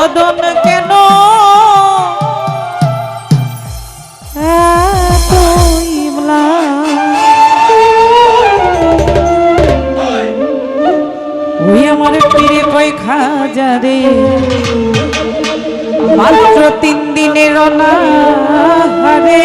বদন কেন? আমার পীরে কয় খাজা রে। মাত্র তিন দিনের না হারে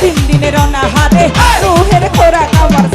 তিন দিনের অনাহারে রুহের খোরা আমার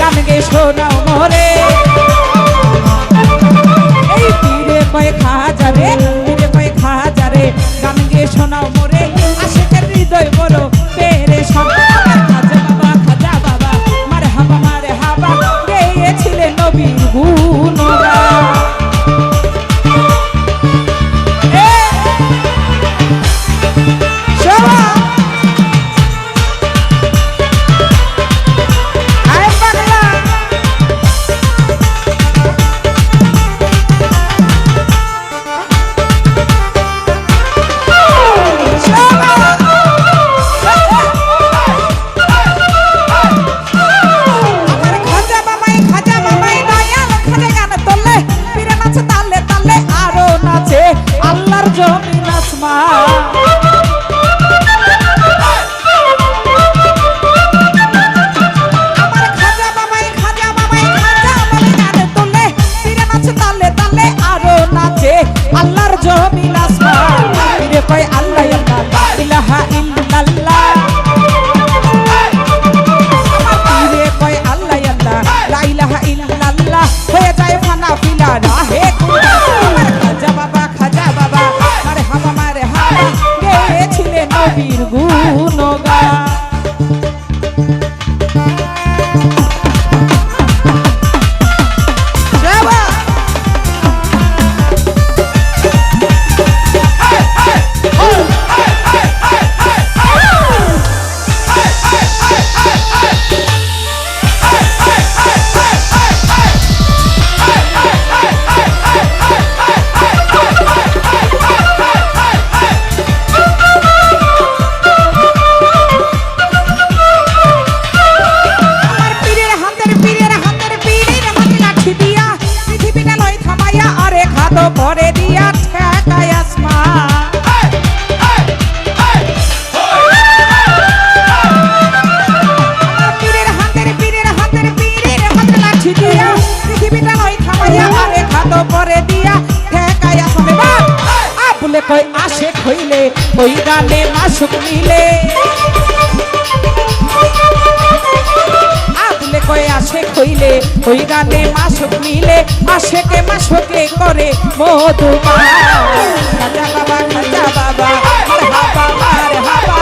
গান গে শোনাও মরে। এই পীরে পয়ে খাওয়া যাবে পীরে পয়ে খাওয়া যাবে গান গে শোনাও মরে। আশেকের হৃদয় বলো পেরে শোনাও খাজা বাবা খাজা বাবা, মারে হাবা মারে হাবা পেয়েছিলেন নবীর গুণ কাদো ভরে দিয়া ঠেকায় আসমা। পীরের হাতের পীরের হাতের, পীরের হাতে লাঠি দিয়া কই আসে খইলে মাসুক মিলে। মিলে, ওই গানে মাসক মিলে, মাসেকে মাসকে করে মধুমা খাজা বাবা খাজা বাবা, আর হাবা আর হাবা